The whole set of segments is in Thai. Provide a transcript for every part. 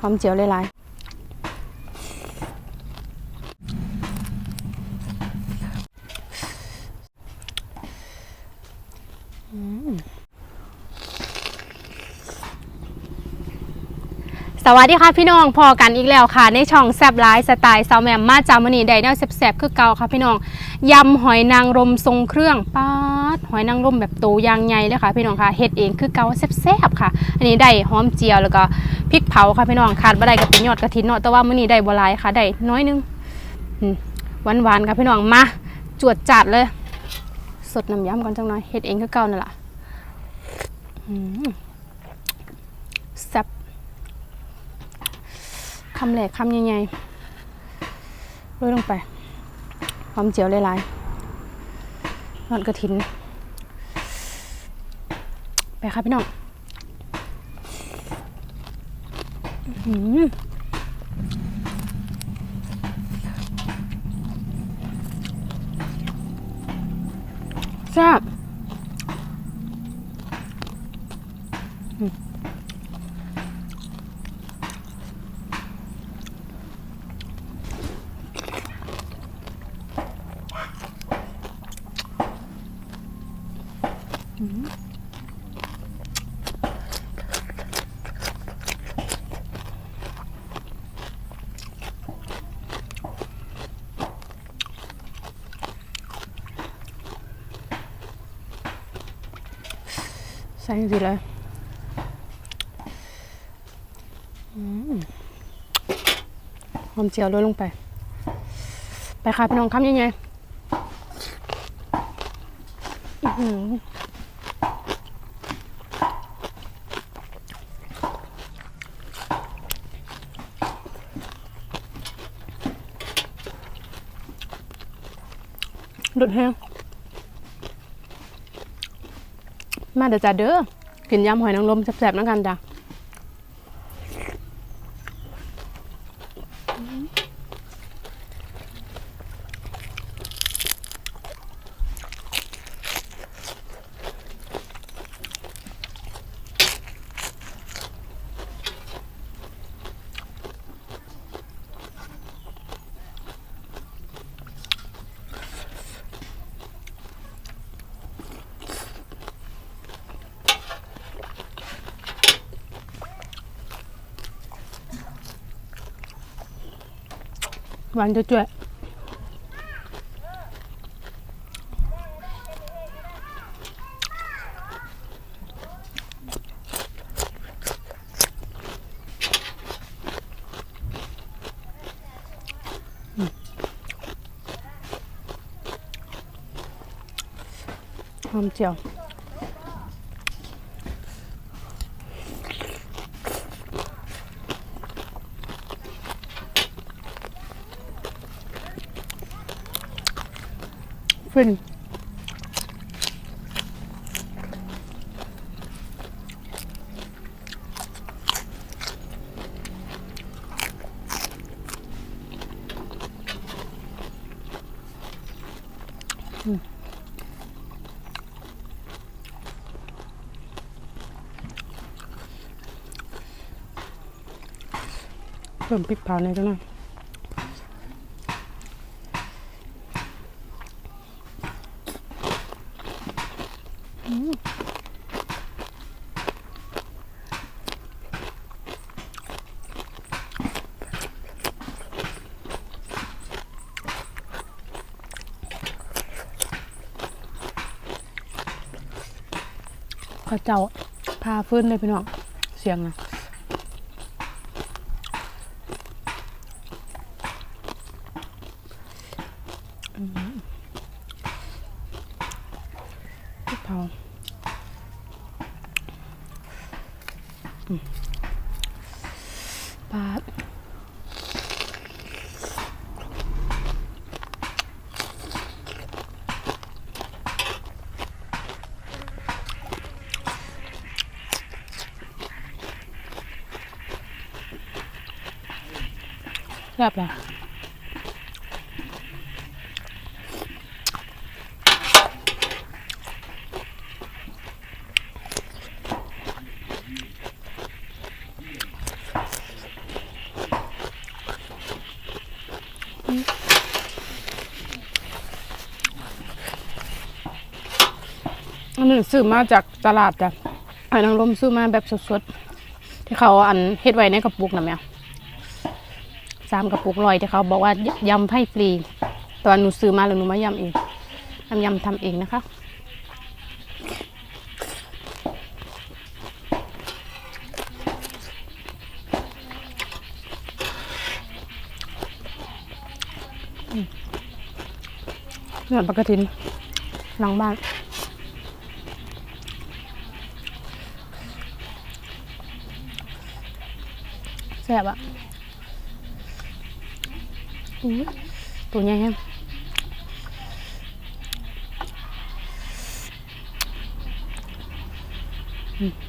หอมเจียวหลายๆสวัสดีค่ะพี่น้องพอกันอีกแล้วค่ะ ในช่องแซบไลฟ์สไตล์ซาวแมมมาจามนีไดแนลแซบๆคือเก่าค่ะพี่น้องยำหอยนางรมทรงเครื่องป๊า ดหอยนางรมแบบโตยางใหญ่เลยค่ะ พี่น้องค่ะเฮ็ดเองคือเกาแซ่บๆค่ะ อันนี้ได้หอมเจียวแล้วก็พริกเผาค่ะพี่น้องขาดบ่ได้กับเป็นยอดกระถินเนาะแต่ว่ามื้อนี้ได้บ่หลายค่ะได้น้อยนึงหวานๆค่ะพี่น้องมาจวดจัดเลย สดน้ำยำก่อนจังหน่อยเฮ็ดเองคือเก่านั่นล่ะแซ่บคำแหลกคำใหญ่ๆโรยลงไปหอมเจียวหลายๆนอนกระถิน ไปค่ะพี่น้องแซ่บอืม ใส่สิเลยอืมหอมเจียวโรยลงไป ไปค่ะพี่น้องคำยังไงดุดแห้ง มาเดี๋ยวจ้าเด้อกินยำหอยนางรมแซ่บๆนั่งกันจ้ะ หวานจ้วยๆอืมหอมเจียว ฟินเพิ่มพริกเผาในอยจังหน่อย ข้าเจ้าพาฟื้นเลยพี่น้องเสียงนะอืมพริกเผาอืม ปาดแซ่บเล ยมันซื้อมาจากตลาดจ้ะอยนางรมซื้อมาแบบสดๆ ที่เขาอันเฮ็ดไว้ในกระปุกนะแม่สามกระปุกลอยที่เขาบอกว่ายำให้ฟรีตอนหนูซื้อมาแล้วหนูมายำเองทำยำทำเองนะคะเนื้อปลากระถินหลังบ้าน แซ่บอะอุ๊ยตัวใหญ่แฮมอืม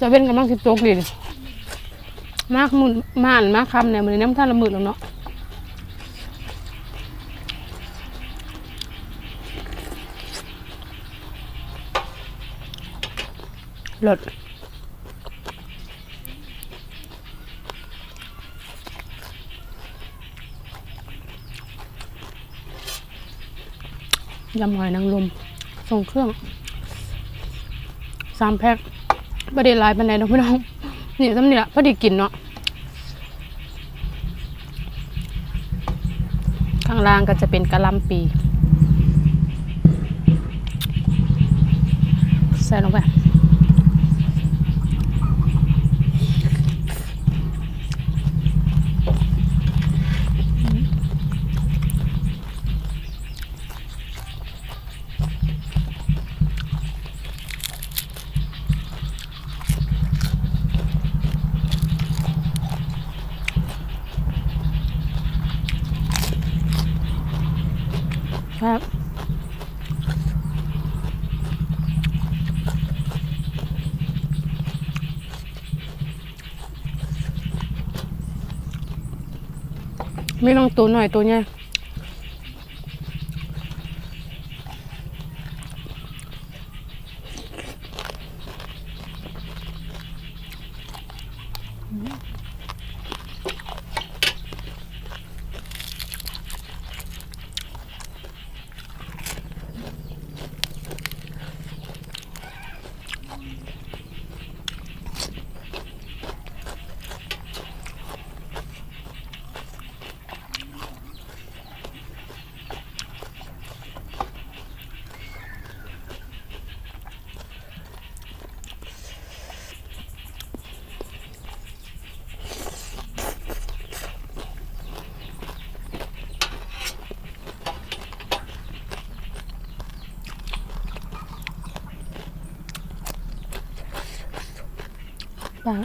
จะเป็นกำลังสิบโต๊กดิมากมุนมานมากคำเนี่ยมันน้ำท่านละมืดแล้วเนาะหลดยำหอยนางรมส่งเครื่องสามแพ็ค ประเด็นลายปันไดเนาะพี่น้องนี่สำนี่ละพอดีกินเนาะข้างล่างก็จะเป็นกะล่ำปีใส่ลงไป ครับ ไม่ต้องตัวหน่อยตัวเนี้ย ไป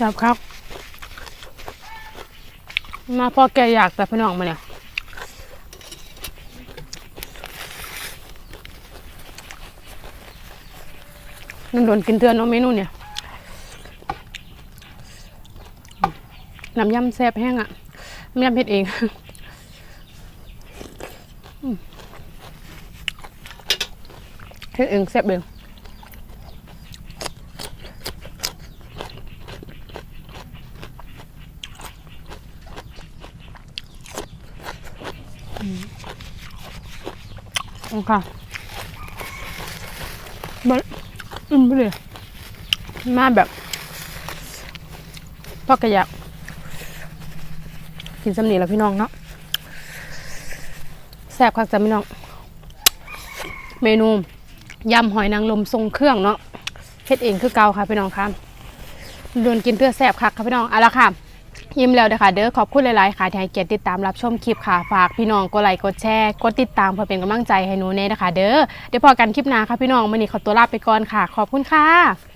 ครับครับ มาพอแกอยากแต่พี่น้องมาเนี่ยนั่นโดนกินเตือนเนาะเมนูเนี่ยน้ำยำแซ่บแห้งอะน้ำยำเผ็ดเอง อืม เผ็ดเองแซ่บเองโอเคมันอืมไปเลยมาแบบพ่อกระยักกินสำนีแล้วพี่น้องเนาะแซ่บคักจ้ะพี่น้อง เมนู ยำหอยนางรมทรงเครื่องเนาะเฮ็ดเองคือเก่าค่ะพี่น้องค่ะโดนกินเพื่อแซ่บค่ะค่ะพี่น้องเอาละค่ะยิ้มแล้วเด้อค่ะเด้อขอบคุณหลายๆค่ะที่ให้เกียรติติดตามรับชมคลิปค่ะฝากพี่น้องกดไลค์กดแชร์กดติดตามเพื่อเป็นกำลังใจให้หนูเน่นะคะ เด้อเดี๋ยวพอกันคลิปหน้าค่ะพี่น้องมื้อนี้ขอตัวลาไปก่อนค่ะ ขอบคุณค่ะ